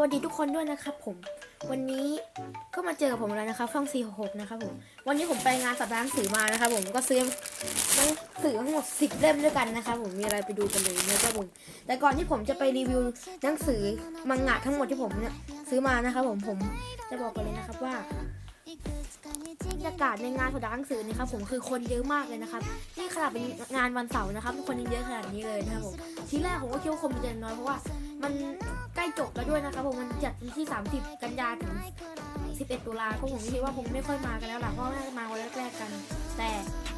วัสดีทุกคนด้วยนะครับผม วันนี้ก็มาเจอกับผมแล้วนะครับช่อง466นะครับผม วันนี้ผมไปงานสัปดาห์หนังสือมานะครับผมก็ซื้อหนังสือทั้งหมด10เล่มด้วยกันนะครับผมมีอะไรไปดูกันเลยนะครับผม แต่ก่อนที่ผมจะไปรีวิวหนังสือมังงะทั้งหมดที่ผมเนี่ยซื้อมานะครับผมผมจะบอกกันเลยนะครับว่าบรรยากาศในงานสัปดาห์หนังสือนี่ครับผมคือคนเยอะมากเลยนะครับนี่ขนาดเป็นงานวันเสาร์นะครับคนยังเยอะขนาดนี้เลยนะครับผมทีแรกผมก็คิดว่าคมันจะน้อยเพราะว่า มันใกล้จบแล้วด้วยนะครับผมมันจัดวันที่ 30 กันยาถึง 11 ตุลาคมผมคิดว่าผมไม่ค่อยมากันแล้วล่ะเพราะว่ามาวันแรกๆกัน แต่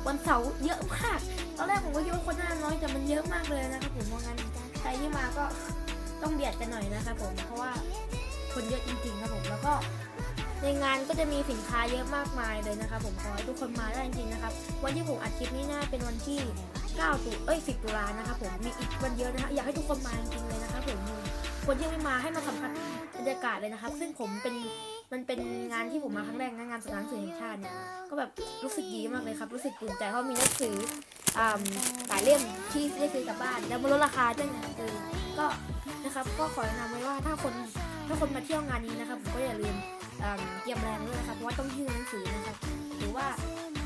วันเสาร์เยอะมากตอนแรกผมก็คิดว่าคนน้าน้อยแต่มันเยอะมากเลยนะครับผมเพราะงั้นใครที่มาก็ต้องเบียดกันหน่อยนะครับผมเพราะว่าคนเยอะจริงๆครับผมแล้วก็ในงานก็จะมีสินค้าเยอะมากมายเลยนะครับผมขอให้ทุกคนมาได้จริงๆนะครับวันที่ผมอัดคลิปนี้น่าเป็นวันที่ 9ตุเอ้ย 10 ตุลานะครับผม มีอีกวันเดียวนะฮะ อยากให้ทุกคนมาจริงๆเลยนะครับผม คนที่ไม่มาให้มาสัมผัสบรรยากาศเลยนะครับ ซึ่งผมเป็น มันเป็นงานที่ผมมาครั้งแรกนะงานสถานหนังสื่อแห่งชาติเนี่ย ก็แบบรู้สึกดีมากเลยครับ รู้สึกภูมิใจเพราะมีหนังสืออ่าหลายเล่มที่ได้ซื้อกลับบ้าน แล้วมันลดราคาด้วยนะเออก็นะครับ ก็ขอแนะนำไว้ว่าถ้าคนถ้าคนมาเที่ยวงานนี้นะครับผมก็อย่าลืมอ่าเตรียมแรงด้วยนะครับ เพราะว่าต้องหิ้วหนังสือนะครับ หรือว่า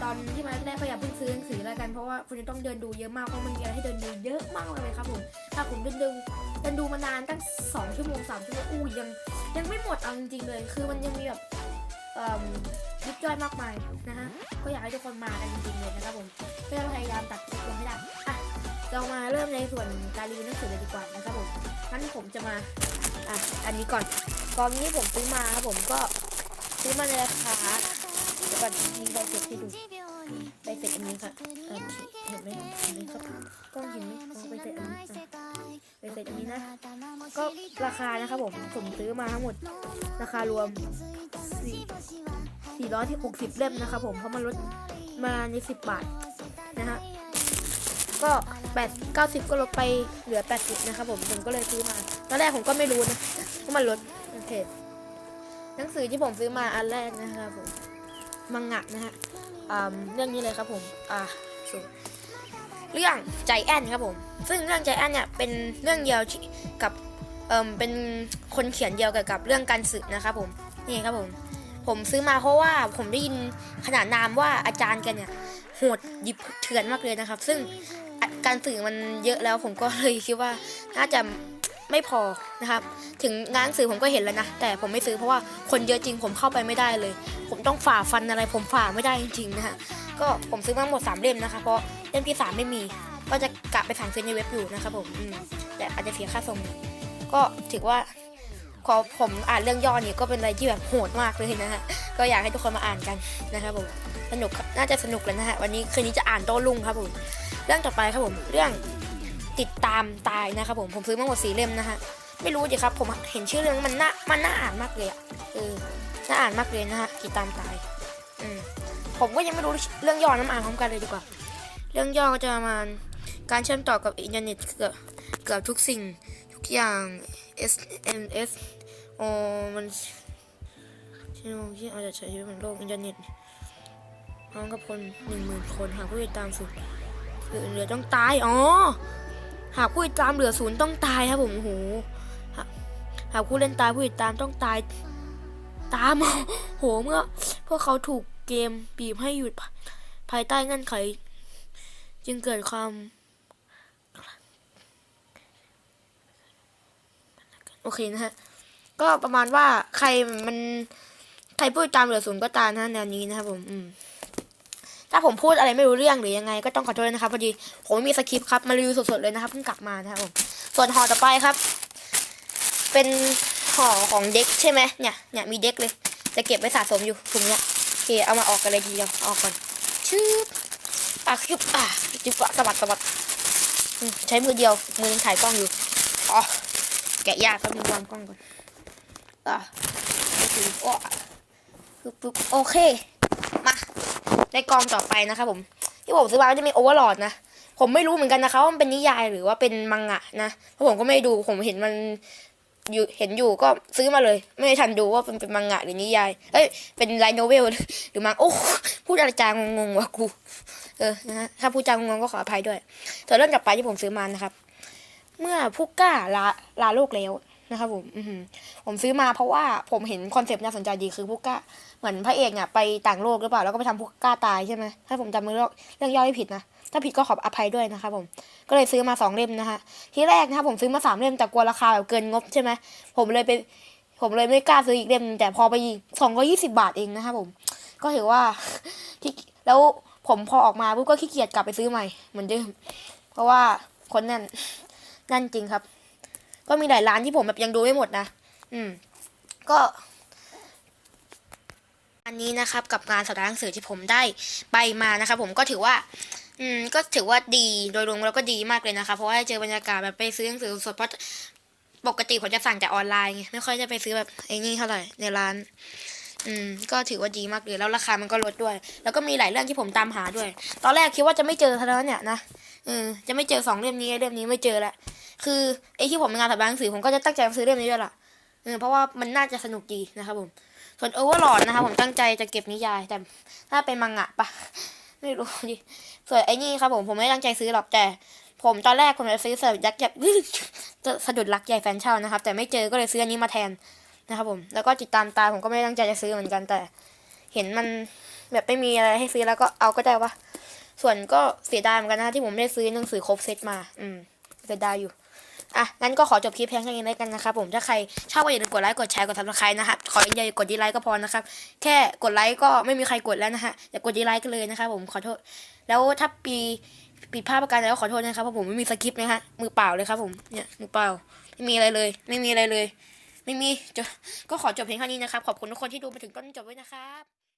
ตอนที่มาแรกๆก็อย่าเพิ่งซื้อหนังสือแล้วกันเพราะว่าคุณจะต้องเดินดูเยอะมากเพราะมันมีอะไรให้เดินดูเยอะมากเลยครับผมถ้าผมเดินดูมันดูมานานตั้งสองชั่วโมงสามชั่วโมงอู้ยังยังไม่หมดเอาจริงๆเลย คือมันยังมีแบบอ่อยิบย่อยมากมายนะฮะก็อยากให้ทุกคนมากันจริงๆเลยนะครับผมเพื่อพยายามตัดคลิปลงให้ได้อะเรามาเริ่มในส่วนการรีวิวหนังสือเลยดีกว่านะครับผมงั้นผมจะมาอะอันนี้ก่อนกองนี้ผมซื้อมาครับผมก็ซื้อมาในราคา ดี๋ยวก่อนมีใบเสร็จให้ดูใบเสร็จอันนี้ค่ะเออเห็นไหมเห็นไหมครับกล้องเห็นไหมใบเสร็จอันนี้อะไปเสร็จอันนี้นะ ก็ราคานะครับผมผมซื้อมาทั้งหมด ราคารวม4 400ที่60 เล่มนะครับผมเพราะมันลดมาใน10 บาทนะฮะก็8 90 ก็ลดไปเหลือ 80 นะครับผมผมก็เลยซื้อมาตอนแรกผมก็ไม่รู้นะว่ามันลดโอเคหนังสือที่ผมซื้อมาอันแรกนะครับผม มังงะนะฮะเรื่องนี้เลยครับผมอ่าสูงเรื่องใจแอนครับผม ซึ่งเรื่องใจแอนเนี่ยเป็นเรื่องเดียวกับเอ่มเป็นคนเขียนเดียวเกี่ยวกับเรื่องการสืบนะครับผมนี่ครับผม ผมซื้อมาเพราะว่าผมได้ยินขนาดนามว่าอาจารย์แกันเนี่ยโหดหยิบเถื่อนมากเลยนะครับ ซึ่งการสื่อมันเยอะแล้วผมก็เลยคิดว่าน่าจะ ไม่พอนะครับ ถึงงานหนังสือผมก็เห็นแล้วนะ แต่ผมไม่ซื้อเพราะว่าคนเยอะจริงผมเข้าไปไม่ได้เลย ผมต้องฝ่าฟันอะไร ผมฝ่าไม่ได้จริงๆนะฮะก็ผมซื้อมาหมด 3 เล่มนะคะเพราะเล่มที่ 3 ไม่มี ก็จะกะไปสั่งซื้อในเว็บอยู่นะครับผมแต่อาจจะเสียค่าส่งก็ถือว่าพอผมอ่านเรื่องย่อนี่ก็เป็นอะไรที่แบบโหดมากเลยนะฮะก็อยากให้ทุกคนมาอ่านกันนะครับผมสนุกน่าจะสนุกเลยนะฮะวันนี้คืนนี้จะอ่านโต้รุ่งครับผมเรื่องต่อไปครับผมเรื่อง ติดตามตายนะครับผมผมซื้อมาหมดสีเล่มนะฮะไม่รู้ดิครับผมเห็นชื่อเรื่องมันน่ามันน่าอ่านมากเลยอะเออน่าอ่านมากเลยนะฮะติดตามตายอืมผมก็ยังไม่รู้เรื่องย่อน้ำอ่านพร้อมกันเลยดีกว่า เรื่องย่อก็จะประมาณการเชื่อมต่อกับอินเทอร์เน็ตเกือบเกือบทุกสิ่งทุกอย่าง S N S โอมันที่โลกที่อาจจะใช้ชีวิตบนโลกอินเทอร์เน็ตพร้อมกับคนหนึ่งหมื่นคนหากผู้ติดตามสุดเหลือต้องตาย อ๋อ หากผู้ติดตามเหลือศูนย์ต้องตายครับผมโอ้โหหากหากผู้เล่นตายผู้ติดตามต้องตาย ตามโหเมื่อพวกเขาถูกเกมบีบให้หยุดภายใต้เงื่อนไข จึงเกิดความโอเคนะฮะ ก็ประมาณว่าใครมันใครพูดตามเหลือศูนย์ก็ตามนะแนวนี้นะครับผม อืม ถ้าผมพูดอะไรไม่รู้เรื่องหรือยังไงก็ต้องขอโทษนะครับพอดีผมไม่มีสคริปต์ครับมารีวิวสดๆเลยนะครับเพิ่งกลับมานะครับผมส่วนห่อต่อไปครับ เป็นห่อของเด็กใช่ไหมเนี่ยเนี่ยมีเด็กเลย จะเก็บไว้สะสมอยู่ถุงเนี้ยโอเคเอามาออกกันเลยทีเดียวอออกก่อนชืบอะคืบอะจึ๊บอะสะบัดสะบัดใช้มือเดียวมือยังถ่ายกล้องอยู่อ๋อแกะยากครับมีวางกล้องก่อนอะนี่คือโอ้ปึ๊บปึ๊บโอเค ได้กองต่อไปนะครับผม ที่ผมซื้อมาก็จะมีโอเวอร์ลอดนะ ผมไม่รู้เหมือนกันนะคะว่ามันเป็นนิยายหรือว่าเป็นมังงะนะเพราะผมก็ไม่ดูผมเห็นมันอยู่เห็นอยู่ก็ซื้อมาเลย ไม่ทันดูว่าเป็นเป็นมังงะหรือนิยายเอ้ยเป็นไลท์โนเวลหรือมังโอ้พูดอะไรจางงๆวะกูเออนะฮะถ้าพูดจางงๆก็ขออภัยด้วยส่วนเรื่องต่อไปที่ผมซื้อมานะครับ เมื่อผู้กล้าลาลาโลกแล้ว นะครับผมผมซื้อมาเพราะว่าผมเห็นคอนเซปต์น่าสนใจดีคือพวกก้าเหมือนพระเอกเนี่ยไปต่างโลกหรือเปล่าแล้วก็ไปทำพวกก้าตายใช่ไหมถ้าผมจำเรื่องเรื่องย่อไม่ผิดนะถ้าผิดก็ขออภัยด้วยนะครับผมก็เลยซื้อมาสองเล่มนะคะที่แรกนะครับผมซื้อมาสามเล่มแต่กลัวราคาแบบเกินงบใช่ไหมผมเลยไปผมเลยไม่กล้าซื้ออีกเล่มแต่พอไปสองร้อยี่สิบาทเองนะครับผมก็ถือว่าที่แล้วผมพอออกมาปุ๊บก็ขี้เกียจกลับไปซื้อใหม่เหมือนเดิมเพราะว่าคนนั่นนั่นจริงครับ ก็มีหลายร้านที่ผมแบบยังดูไม่หมดนะ อืม ก็ อันนี้นะครับกับงานสัปดาห์หนังสือที่ผมได้ไปมานะครับผมก็ถือว่า อืม ก็ถือว่าดีโดยรวมแล้วก็ดีมากเลยนะคะ เพราะว่าเจอบรรยากาศแบบไปซื้อหนังสือสดเพราะปกติผมจะสั่งจากออนไลน์ไงไม่ค่อยจะไปซื้อแบบไอ้นี่เท่าไหร่ในร้าน อืม ก็ถือว่าดีมากเลยแล้วราคามันก็ลดด้วย แล้วก็มีหลายเรื่องที่ผมตามหาด้วย ตอนแรกคิดว่าจะไม่เจอเท่านั้นเนี่ยนะ เออจะไม่เจอสองเล่มนี้เล่มนี้ไม่เจอละคือไอ้ที่ผมเป็นงานสัปดาห์หนังสือผมก็จะตั้งใจซื้อเล่มนี้ด้วยล่ะเออเพราะว่ามันน่าจะสนุกดีนะครับผม ส่วนโอเวอร์ลอดนะครับผมตั้งใจจะเก็บนิยาย แต่ถ้าเป็นมังงะปะไม่รู้ดิส่วนไอ้นี่ครับผมผมไม่ตั้งใจซื้อหรอกแต่ผมตอนแรกผมจะซื้อสะดุดยักษ์ใหญ่จะสะดุดรักใหญ่แฟนเช่านะครับ แต่ไม่เจอก็เลยซื้ออันนี้มาแทนนะครับผมแล้วก็ติดตามตาผมก็ไม่ตั้งใจจะซื้อเหมือนกันแต่ เห็นมันแบบไม่มีอะไรให้ซื้อแล้วก็เอาก็ได้วะ ส่วนก็เสียดายเหมือนกันนะที่ผมไม่ได้ซื้อหนังสือครบเซตมา อืมเสียดายอยู่ อะ งั้นก็ขอจบคลิปเพียงแค่นี้แล้วกันนะครับผมถ้าใครชอบก็อย่าลืมกดไลค์กดแชร์กดซับสไครต์นะครับขออย่ากดดีไลค์ก็พอนะครับ แค่กดไลค์ก็ไม่มีใครกดแล้วนะฮะอย่ากดดีไลค์กันเลยนะครับผมขอโทษ แล้วถ้าปีผิดพลาดประการใดก็ขอโทษนะครับเพราะผมไม่มีสคริปต์นะฮะมือเปล่าเลยครับผมเนี่ยมือเปล่าไม่มีอะไรเลย ไม่มีอะไรเลย ไม่มีจบก็ขอจบเพียงเท่านี้นะครับ ขอบคุณทุกคนที่ดูมาถึงต้นจบไว้นะครับ